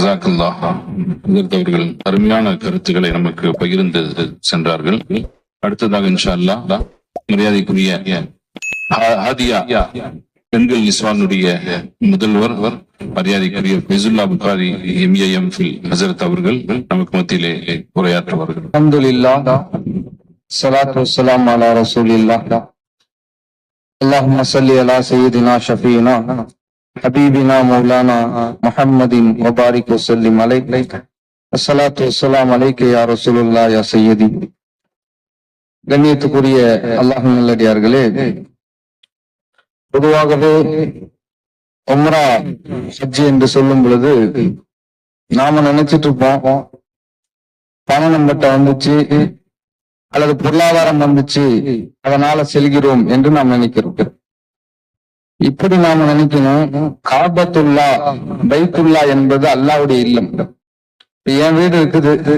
ஜசாக்கல்லா அவர்கள் அருமையான கருத்துக்களை நமக்கு பகிர்ந்து சென்றார்கள் அடுத்ததாக இன்ஷா அல்லாஹ் மரியாதைக்குரிய ஹா- ஹாதியா பெண்கள் நிஸ்வானுடைய முதல்வர் மரியாதைக்குரிய ஃபைசுல்லா புகாரி எம்ஏஎம் ஃபில் ஹசரத் அவர்கள் நமக்கு மத்தியிலே உரையாற்றுவார்கள் الحمد لله الصلاة والسلام على رسول الله اللهم صل على سيدنا شفينا حبيبنا مولانا محمد وبارك وسلم عليك الصلاة والسلام عليك يا رسول الله يا سيدي கண்ணியத்துக்குரிய அல்லாஹ் நல்லடியார்களே பொதுவாகவே உம்ரா ஹஜ் என்று சொல்லும் பொழுது நாம நினைச்சிட்டு இருப்போம் பணம் நம்மகிட்ட வந்துச்சு அல்லது பொருளாதாரம் வந்துச்சு அதனால செல்கிறோம் என்று நாம் நினைக்கிறோம் இப்படி நாம நினைக்கணும் காபத்துல்லா பைத்துல்லா என்பது அல்லாவுடைய இல்லம். என் வீடு இருக்குது.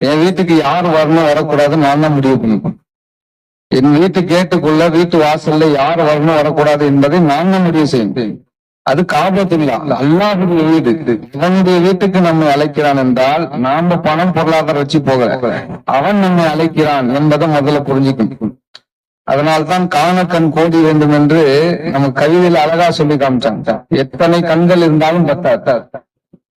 என் வீட்டுக்கு யார் வரணும் வரக்கூடாது நான் தான் முடிவு பண்ணுவேன் என் வீட்டு கேட்டுக்குள்ள வீட்டு வாசல்ல யார் வரணும் வரக்கூடாது என்பதை நான் தான் முடிவு செய்யணும் அது காபத்துல்லா அல்லாஹுடைய வீடு. அவனுடைய வீட்டுக்கு நம்மை அழைக்கிறான் என்றால் நாம பணம் பொருளாதாரம் வச்சு போகல. அவன் நம்மை அழைக்கிறான் என்பதை முதல்ல புரிஞ்சுக்கணும். அதனால்தான் காண கண் கோடி வேண்டும் என்று நம்ம கவிதையில அழகா சொல்லி காமிச்சாங்க. எத்தனை கண்கள் இருந்தாலும் பத்தாது.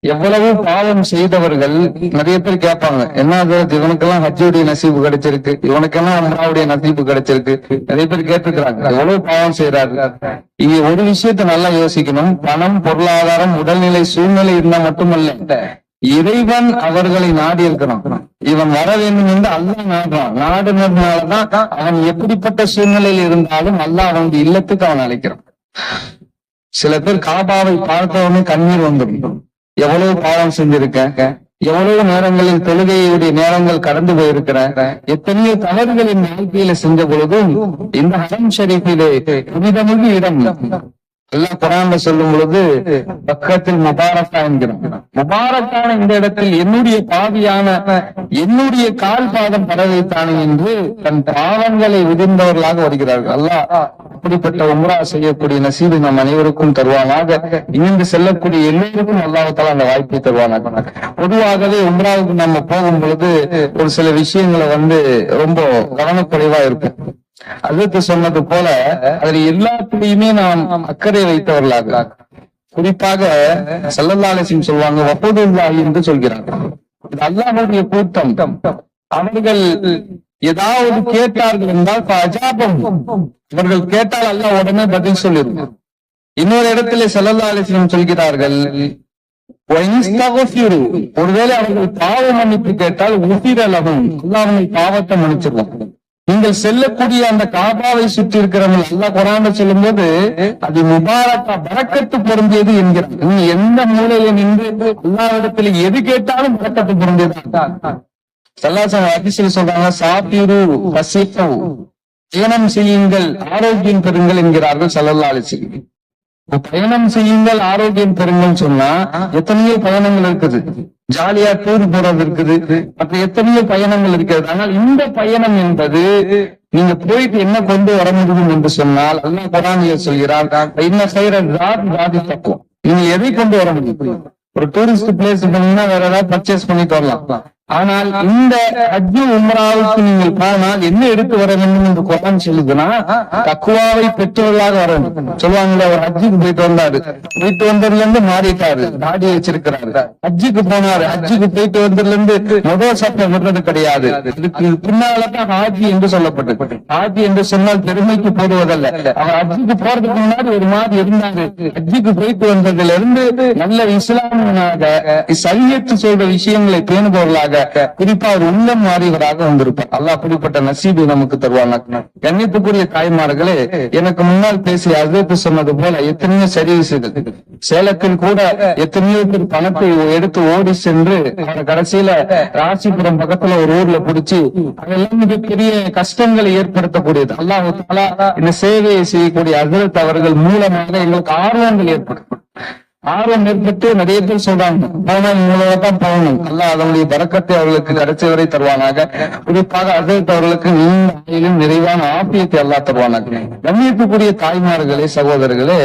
எவ்வளவு பாவம் செய்தவர்கள் நிறைய பேர் கேட்பாங்க என்ன இவனுக்கெல்லாம் ஹஜ்ஜுடைய நசீபு கிடைச்சிருக்கு. இவனுக்கெல்லாம் அம்மாவுடைய நசீபு கிடைச்சிருக்கு. நிறைய பேர் கேட்டிருக்கிறாங்க எவ்வளவு பாவம் செய்யறாரு இங்க ஒரு விஷயத்த நல்லா யோசிக்கணும். பணம் பொருளாதாரம் உடல்நிலை சூழ்நிலை இருந்தா மட்டுமல்ல இறைவன் அவர்களை நாடி இருக்கிறோம் இவன் வர வேண்டும் என்று அல்லா நாடுறான். நாடுனதுனாலதான் அவன் எப்படிப்பட்ட சூழ்நிலையில் இருந்தாலும் அல்லா அவனுடைய இல்லத்துக்கு அவன் அழைக்கிறான். சில பேர் காபாவை பார்த்தவனே கண்ணீர் வந்துடும். எவ்வளவு பாவம் செஞ்சிருக்க? எவ்வளவு நேரங்களில் தொழுகையுடைய நேரங்கள் கடந்து போயிருக்கிறேன் எத்தனையோ தவறுகளின் வாழ்க்கையில செஞ்ச பொழுதும் இந்த ஹரம் ஷரீஃபிலே புனிதமிகு இடம். எல்லாம் குரான்ல சொல்லும் பொழுது பக்கத்தில் முபாரக்கா என்கிறோம். முபாரக்கான இந்த இடத்தில் என்னுடைய பாவியான என்னுடைய கால் பாதம் பரவைத்தானே என்று தன் பாவங்களை விதிர்ந்தவர்களாக வருகிறார்கள். அல்லாஹ் அப்படிப்பட்ட உம்ரா செய்யக்கூடிய நசீபு நம் அனைவருக்கும் தருவானாக. இணைந்து செல்லக்கூடிய எல்லோருக்கும் அல்லாஹத்தால் அந்த வாய்ப்பை தருவானாக. பொதுவாகவே உம்ராவுக்கு நம்ம போகும் பொழுது ஒரு சில விஷயங்களை வந்து ரொம்ப கவனக்குறைவா இருக்கும். அதற்கு சொன்னது போல அதில் எல்லாத்திலையுமே நாம் அக்கறை வைத்தவர்களாக. குறிப்பாக சல்லல்லாலசிம் சொல்லுவாங்க வப்பதுல்லாஹி என்று சொல்கிறார்கள். இது அல்லாஹுடைய கூட்டம். அவர்கள் ஏதாவது கேட்டார்கள் என்றால் அஜாபம் இவர்கள் கேட்டால் அல்லாஹ் உடனே பதில் சொல்லிருக்கும் இன்னொரு இடத்துல சல்லல்லாலசிம் சொல்கிறார்கள் ஒருவேளை அவர்கள் பாவ மன்னிப்பு கேட்டால் உசிரலகம் அல்லாஹ் அவங்கள் பாவத்தை மன்னிச்சிருவாங்க நீங்கள் செல்லக்கூடிய அந்த காபாவை சுற்றி இருக்கிறவங்க அல்லா குரான சொல்லும் போது அது முபாரக்கா பறக்கத்து பொருந்தியது என்கிறார் நீ எந்த மூலையில நின்று எல்லா இடத்துல எது கேட்டாலும் பறக்கத்து பொருந்தியது. சல்லாசம் அதிசயம் சொல்றாங்க சாப்பிடு வசிப்பு பயணம் செய்யுங்கள் ஆரோக்கியம் பெறுங்கள் என்கிறார்கள் சல்லல்லா அலிசி பயணம் செய்யுங்கள் ஆரோக்கியம் பெறுங்கள் சொன்னா எத்தனையோ பயணங்கள் இருக்குது. ஜாலியா டூர் போறது இருக்குது. மற்ற எத்தனையோ பயணங்கள் இருக்கிறது ஆனால் இந்த பயணம் என்பது நீங்க போயிட்டு என்ன கொண்டு வர முடியும் என்று சொன்னால் அல்லாஹ் குரானில சொல்கிறார் என்ன செய்யற ஜாத் ஜாதி தத்துவம். நீங்க எதை கொண்டு வர முடியும்? ஒரு டூரிஸ்ட் பிளேஸ் போனீங்கன்னா வேற ஏதாவது பர்ச்சேஸ் பண்ணிட்டு வரலாம். ஆனால் இந்த ஹஜ்ஜு உம்ராவுக்கு நீங்கள் போனால் என்ன எடுத்து வர வேண்டும் என்று குரான் சொல்லுதுன்னா தக்குவாவை பெற்றவர்களாக வர வேண்டும். சொல்லுவாங்களே அவர் ஹஜ்ஜுக்கு போயிட்டு வந்தாரு. போயிட்டு வந்ததுல இருந்து மாறிட்டாரு. தாடி வச்சிருக்கிறாரு. ஹஜ்ஜுக்கு போனாரு. ஹஜ்ஜுக்கு போயிட்டு வந்ததுல இருந்து முதல் சட்டம் விடுறது கிடையாது. இதுக்கு பின்னால்தான் ஹாஜி என்று சொல்லப்பட்டு ஹாஜி என்று சொன்னால் பெருமைக்கு போடுவதல்ல. அவர் ஹஜ்ஜுக்கு போறதுக்கு முன்னாடி ஒரு மாதிரி இருந்தாரு. ஹஜ்ஜுக்கு போயிட்டு வந்ததுல இருந்து நல்ல இஸ்லாமியனாக சரியத்து சொல்ற விஷயங்களை பேணுபவர்களாக குறிப்பா ஒரு உள்ளம் மாறியவராக வந்திருப்பார். அல்ல அப்படிப்பட்ட நசீபு நமக்கு தருவாங்க கண்ணியத்துக்குரிய தாய்மார்களே எனக்கு முன்னால் பேசிய அதிர்ப்பு சொன்னது போல எத்தனையோ சர்வீசுகள் சேலத்தில் கூட எத்தனையோ பேர் பணத்தை எடுத்து ஓடி சென்று கடைசியில ராசிபுரம் பக்கத்துல ஒரு ஊர்ல புடிச்சு அதெல்லாம் மிகப்பெரிய கஷ்டங்களை ஏற்படுத்தக்கூடியது. அல்லாஹ் இந்த சேவையை செய்யக்கூடிய அஜரத் அவர்கள் மூலமாக எங்களுக்கு ஆர்வங்கள் ஏற்படும். ஆர்வம் ஏற்பட்டு நிறைய பேர் சொல்றாங்க பணம் மூலதான் போகணும் அல்ல அதனுடைய பறக்கத்தை அவர்களுக்கு கடைசி வரை தருவானாக. குறிப்பாக அதற்கு அவர்களுக்கு நீண்ட நிறைவான ஆப்பியத்தை எல்லாம் தருவானாக. கண்ணியத்துக்குரிய தாய்மார்களே சகோதரர்களே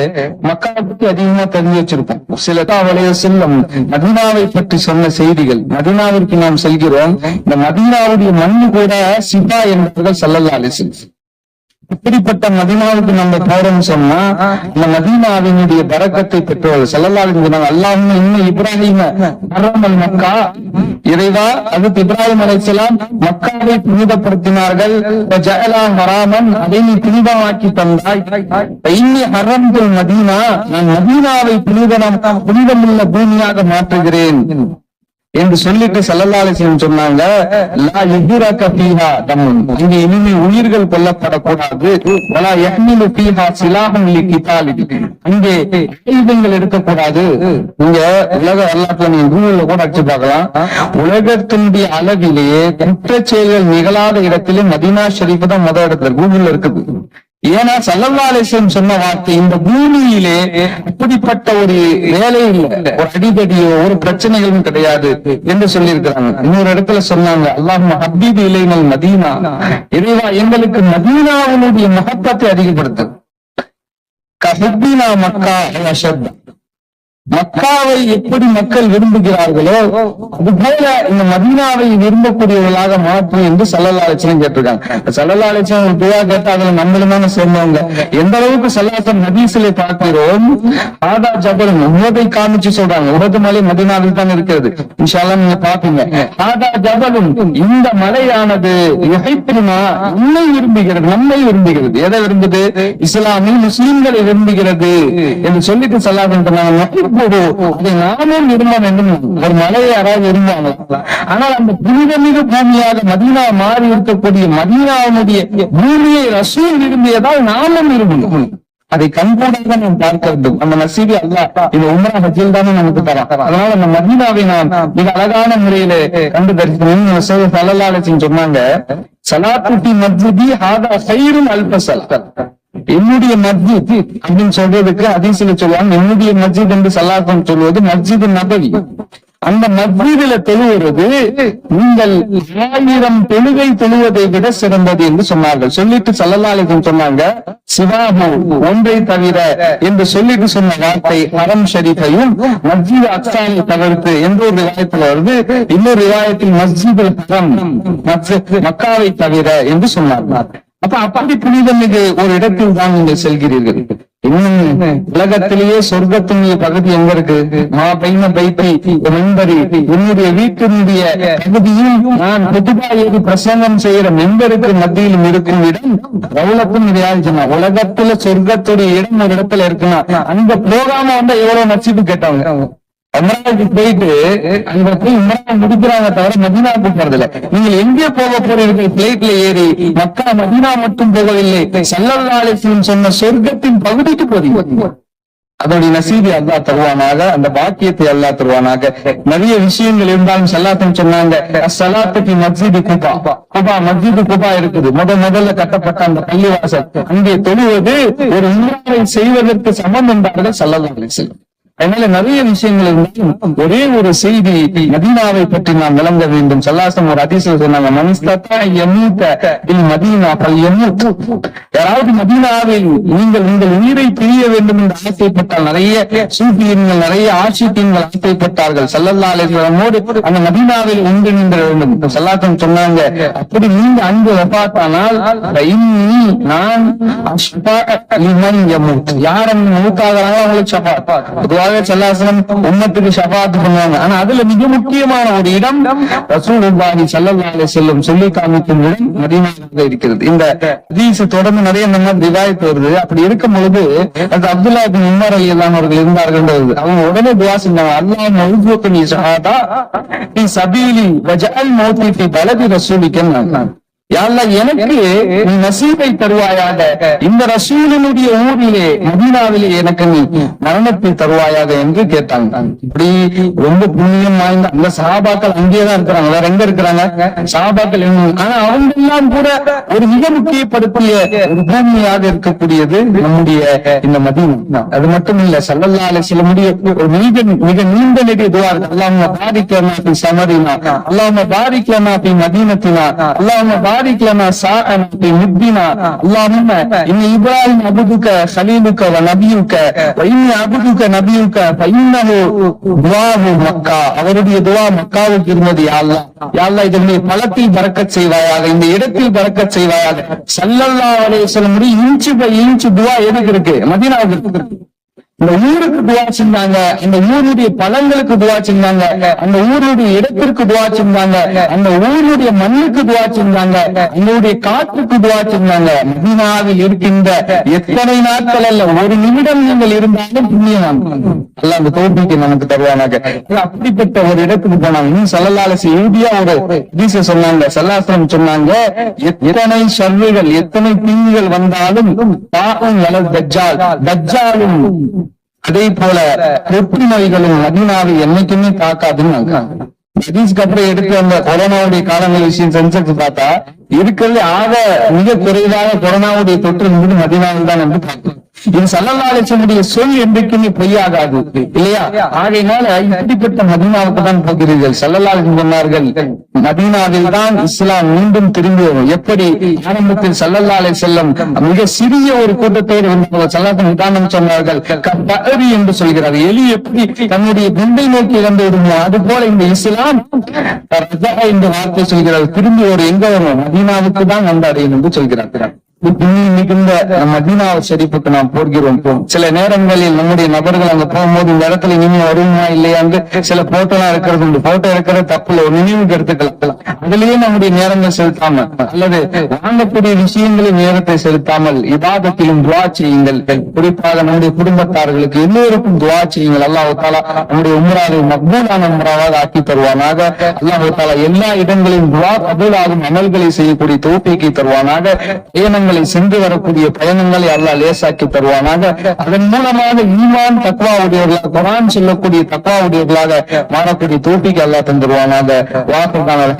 மக்களை பத்தி அதிகமா தெரிஞ்சு வச்சிருப்போம். சில அவளைய செல்லும் மதினாவை பற்றி சொன்ன செய்திகள். மதினாவிற்கு நாம் செல்கிறோம். இந்த மதினாவுடைய மண்ணு கூட சிபா என்பவர்கள் சல்லல்லா அலிசல் இப்படிப்பட்ட மதீனாவுக்கு நம்ம போறோம்னு சொன்னா இந்த மதீனாவினுடைய பரக்கத்தை பெற்றோர்கள் செல்லல்லாது அல்லாஹ் இன்னும் இப்ராஹிம ஹர்ரமல் மக்கா இறைவா அதுக்கு இப்ராஹிம் அலைஹிஸ்ஸலாம் மக்காவை புனிதப்படுத்தினார்கள். ஜஅலா ஹராமன் அதை நீ புனிதமாக்கி தந்தாய். இன்னி ஹரம்துல் மதீனா நான் மதீனாவை புனிதனம் புனிதமுள்ள பூமியாக மாற்றுகிறேன். என்று சொல்லிட்டு சல்லல்லாலிசன் சொன்னாங்க லா யுஹிரக ஃபீஹா இங்க இனிமே உயிர்கள் கொல்லப்படக்கூடாது. வலா யஹ்மிலு ஃபீஹா சிலாஹம் லி அங்கே ஆயுதங்கள் எடுக்கக்கூடாது இங்க உலக வரலாற்றுல நீங்க கூகுள்ல கூட அடிச்சு பார்க்கலாம். உலகத்தினுடைய அளவிலேயே குற்ற செயல்கள் நிகழாத இடத்திலே மதீனா ஷெரீஃப் தான் முதல் இடத்துல கூகுள்ல இருக்குது. ஏன்னா சல்லல்லாலேசன் சொன்ன வார்த்தை இந்த பூமியிலே இப்படிப்பட்ட ஒரு வேலை இல்லை. ஒரு அடிதடியோ ஒரு பிரச்சனைகளும் கிடையாது என்று சொல்லியிருக்கிறாங்க. இன்னொரு இடத்துல சொன்னாங்க அல்லாஹ் ஹபீப் இலைனல் மதீனா. இறைவா எங்களுக்கு மதீனாவினுடைய மகத்தத்தை அதிகப்படுத்து. கஹிபினா மக்கா அஷத் மக்காவை எப்படி மக்கள் விரும்புகிறார்களோ அதுபோல இந்த மதீனாவை விரும்பக்கூடியவர்களாக மாற்றும் என்று சல்லல்லாலட்சணம் கேட்டிருக்காங்க. சல்லல்லாலட்சணம் ஒரு துவா கேட்டா அதுல நம்மளும் தானே சேர்ந்தவங்க. எந்த அளவுக்கு சல்லாசன் ஹதீஸிலே பார்க்கிறோம் ஆதா ஜபல் உமதை காமிச்சு சொல்றாங்க. உமது மலை மதீனாவில் தான் இருக்கிறது. இன்ஷால்லாம் நீங்க பாப்பீங்க ஆதா ஜபலும் இந்த மலையானது எகைப்பிரிமா உன்னை விரும்புகிறது நம்மை விரும்புகிறது. எதை விரும்புது? இஸ்லாமில் முஸ்லிம்களை விரும்புகிறது என்று சொல்லிட்டு சல்லாசன் பண்ணாங்க "நஹிப்புஹு", அதை நாமும் விரும்ப வேண்டும். ஒரு மலையை யாராவது விரும்புவாங்க ஆனால் அந்த புனிதமிகு பூமியாக மதீனா மாறி இருக்கக்கூடிய மதீனாவுடைய பூமியை ரசூல் விரும்பியதால் நாமும் விரும்பணும் அதை கண்கூடாக நாம் பார்க்க வேண்டும். அந்த நசீபி அல்ல. இந்த உமரா ஹஜில் தானே நமக்கு தரா அதனால அந்த மதீனாவை நாம் மிக அழகான முறையில கண்டு தரிசனம் சல்லல்லாஹு சொன்னாங்க சலாத்துட்டி மஸ்ஜிதி ஹாதா சைரும் அல்பசல் என்னுடைய மஸ்ஜித் அப்படின்னு சொல்றதுக்கு அதிசல சொல்லுவாங்க என்னுடைய மஸ்ஜித் என்று சல்லாத்தம் சொல்வது மஸ்ஜித் நபவி. அந்த மஸ்ஜிதில தொழுவது நீங்கள் ஆயிரம் தொழுகை தொழுவதை விட சிறந்தது என்று சொன்னார்கள். சொல்லிட்டு சல்லல்லாலிகம் சொன்னாங்க சிவாபு ஒன்றை தவிர என்று சொல்லிட்டு சொன்ன வார்த்தை ஹரம் ஷரீஃபையும் மஸ்ஜித் அக்சானை தவிர்த்து என்ற ஒரு ரிவாயத்தில் வருது? இன்னொரு விவாயத்தில் மஸ்ஜித் ஹரம் மக்காவை தவிர என்று சொன்னார் அப்ப அப்படி புனிதமிகு ஒரு இடத்தில் தான் நீங்கள் செல்கிறீர்கள். இன்னும் உலகத்திலேயே சொர்க்கத்தினுடைய பகுதி எங்க இருக்கு? மா பைன பைத்தி மெம்பரி என்னுடைய வீட்டினுடைய பகுதியும் நான் புதுபா ஏறி பிரசங்கம் செய்யற மெம்பருக்கு மத்தியிலும் இருக்கும் இடம் ரவுலத்தும் இதையாவது சொன்னா உலகத்துல சொர்க்கத்துடைய இடம் ஒரு இடத்துல இருக்குன்னா அங்க போகாம வந்தா எவ்வளவு நச்சிப்பு கேட்டாங்க? அமராவுக்கு போயிட்டு அங்க போய் உமரா முடிக்கிறாங்க தவிர மதினாவுக்கு போறதில்ல. நீங்க நீங்கள் எங்கே போக போறீர்கள்? பிளைட்ல ஏறி மக்கா மதினா மட்டும் போகவில்லை. சல்லல்லாலேசன் சொன்ன சொர்க்கத்தின் பகுதிக்கு போறீங்க அதோடைய நசீதி அல்லா தருவானாக அந்த பாக்கியத்தை அல்லா தருவானாக. நிறைய விஷயங்கள் இருந்தாலும் சல்லாத்தம் சொன்னாங்க சலாத்துக்கு மஸ்ஜிது குபா. குபா மஸ்ஜிது குபா இருக்குது. முத முதல்ல கட்டப்பட்ட அந்த பள்ளிவாசல். அங்கே தொழுவது ஒரு உண்மையை செய்வதற்கு சமம் என்றார்கள் சல்லல்லா அலிஸ்லாம் அதனால நிறைய விஷயங்கள் இருந்தாலும் ஒரே ஒரு செய்தி மதீனாவை பற்றி நாம் விளங்க வேண்டும். சல்லாசம் ஒரு அதிசயம் சொன்னாங்க மனிஸ்தத்தா எம்மூத்த இல் மதீனா பல் யாராவது மதீனாவில் நீங்கள் உங்கள் உயிரை பிரிய வேண்டும் என்று ஆசைப்பட்டால் நிறைய சூப்பியன்கள் நிறைய ஆட்சியங்கள் ஆசைப்பட்டார்கள். சல்லல்லா அலிஸ்லாமோடு அந்த மதீனாவில் ஒன்று நின்ற வேண்டும். சல்லாசம் சொன்னாங்க அப்படி நீங்க அன்பு வப்பாத்தானால் நான் அஷ்பா லிமன் யமூத். யார் மூத்தாகிறாங்களோ அவங்களுக்கு பொதுவாக சல்லாசனம் உம்மத்துக்கு ஷபாத் பண்ணுவாங்க ஆனா அதுல மிக முக்கியமான ஒரு இடம் ரசூலுல்லாஹி ஸல்லல்லாஹு அலைஹி வஸல்லம் சொல்லி காமிக்கும் இடம் மதீனாவாக இருக்கிறது. இந்த ஹதீஸ் தொடர்ந்து நிறைய இந்த மாதிரி ரிவாயத் வருது. அப்படி இருக்கும் பொழுது அது அப்துல்லா பின் உமர் ரலியல்லாஹு அவர்கள் இருந்தார்கள். அவங்க உடனே துவா செஞ்சாங்க. அல்லாஹ் மௌஜூக்கு நீ ஷஹாதா நீ சபீலி வஜால் மௌத்தி பலதி ரசூலிக்கன்னு யாழ்லா எனக்கு நீ நசீபை தருவாயாக. இந்த ரசூலனுடைய ஊரிலே மதினாவிலே எனக்கு நீ மரணத்தை தருவாயாக என்று கேட்டாங்க இப்படி ரொம்ப புண்ணியம் வாய்ந்த அந்த சஹாபாக்கள் அங்கேயேதான் இருக்கிறாங்க. வேற எங்க இருக்கிறாங்க? சஹாபாக்கள் ஆனா அவங்க எல்லாம் கூட ஒரு மிக முக்கியப்படுத்திய ஒரு பூமியாக இருக்கக்கூடியது நம்முடைய இந்த மதியம் அது மட்டும் இல்ல சல்லல்லால சில முடிய ஒரு மிக மிக நீண்ட நெடி இதுவா இருக்கு. அல்லாம பாரிக் லனா ஃபி சமரினா அல்லாஹ் பாரிக் லனா ஃபி மதீனத்தினா இப்ராஹிம் அபுதுக சலீலுக வ நபியுக வ இன்னி அபுதுக நபியுக ஃப இன்னஹு மக்கா. அவருடைய துஆ மக்காவுக்கு இருந்தது யா அல்லாஹ். யா இதனை பலத்தில் பறக்க செய்வாயாக இந்த இடத்தில் பறக்கச் செய்வாயாக. சல்லல்லா அலைஹி வஸல்லம் இன்ச்சு பை இன்ச்சு துஆ எதுக்கு இருக்கு? மதீனாவுக்கு இருக்கு. இந்த ஊருக்கு துவா செஞ்சாங்க அந்த ஊருடைய பழங்களுக்கு துவா செஞ்சாங்க அந்த ஊருடைய இடத்திற்கு துவா செஞ்சாங்க அந்த ஊருடைய மண்ணுக்கு துவா செஞ்சாங்க அங்களுடைய காற்றுக்கு துவா செஞ்சாங்க. மதினாவில் இருக்கின்ற எத்தனை நாட்கள் அல்ல ஒரு நிமிடம் நீங்கள் இருந்தாலும் புண்ணியம் அல்ல அந்த தோல்விக்கு நமக்கு தருவானாக. அப்படிப்பட்ட ஒரு இடத்துக்கு போனாங்க. இன்னும் சல்லல்லாலசி எழுதியா ஒரு ஹதீஸ சொன்னாங்க. சல்லாசனம் சொன்னாங்க எத்தனை சர்வைகள் எத்தனை தீங்குகள் வந்தாலும் பாவம் வளர் தஜ்ஜால் தஜ்ஜாலும் அதே போல தொற்று நோய்களும் மதீனாவை என்னைக்குமே தாக்காதுன்னு ஹதீஸ்க்கு அப்புறம் எடுத்து அந்த கொரோனாவுடைய காலங்கள் விஷயம் சென்செக்ஸ் பார்த்தா இருக்கிறது ஆக மிக குறைவாக கொரோனாவுடைய தொற்று என்பது மதினாவில் தான் என்று பார்த்தோம் இது சல்லல்லாஹுடைய சொல் என்றைக்குமே பொய்யாகாது. இல்லையா? ஆகையினால இப்படிப்பட்ட மதீனாவுக்கு தான் போகிறீர்கள். சல்லல்லாஹு சொன்னார்கள் மதீனாவில் தான் இஸ்லாம் மீண்டும் திரும்பி வரும். எப்படி? ஆரம்பத்தில் சல்லல்லா அலைஹி செல்லம் மிக சிறிய ஒரு கூட்டத்தோடு வந்து சல்லாத்தன் உதாரணம் சொன்னார்கள். கபரி என்று சொல்கிறார். எலி எப்படி தன்னுடைய குண்டை நோக்கி இறந்து விடுமோ? அது போல இந்த இஸ்லாம் என்ற வார்த்தை சொல்கிறார். திரும்பி ஒரு எங்க வரும்? மதீனாவுக்கு தான் வந்தாடையும் என்று சொல்கிறார். புண்ணியம் மிகுந்த மதினா ஷெரீஃபுக்கு நாம் போகிறோம். சில நேரங்களில் நம்முடைய நபர்கள் அங்க போகும்போது இந்த இடத்துல இனிமே வருமா இல்லையா? சில போட்டோ எல்லாம் இருக்கிறது உண்டு. போட்டோ இருக்கிற தப்பு இல்லை. ஒரு நினைவுக்கு எடுத்துக்கலாம். அதுலயே நம்முடைய நேரங்கள் செலுத்தாமல் அல்லது வாங்கக்கூடிய விஷயங்களில் நேரத்தை செலுத்தாமல் இபாதத்திலும் துவா செய்யுங்கள். குறிப்பாக நம்முடைய குடும்பத்தார்களுக்கு எல்லோருக்கும் துவா செய்யுங்கள். அல்லாஹ் தாலா நம்முடைய உம்ராவை மக்பூலான உமராவாக ஆக்கி தருவானாக. அல்லாஹ் தாலா எல்லா இடங்களிலும் துவா கபூலாகும் அமல்களை செய்யக்கூடிய தோப்பிக்கு தருவானாக. பயணங்களை சென்று வரக்கூடிய பயணங்களை அல்லாஹ் லேசாக்கி தருவானாக. அதன் மூலமாக ஈமான் தக்வாவுடையவர்களாக குரான் சொல்லக்கூடிய தக்வாவுடையவர்களாக மாறக்கூடிய தோப்பிக்கு அல்லாஹ் தந்துருவானாக. வாக்குதான்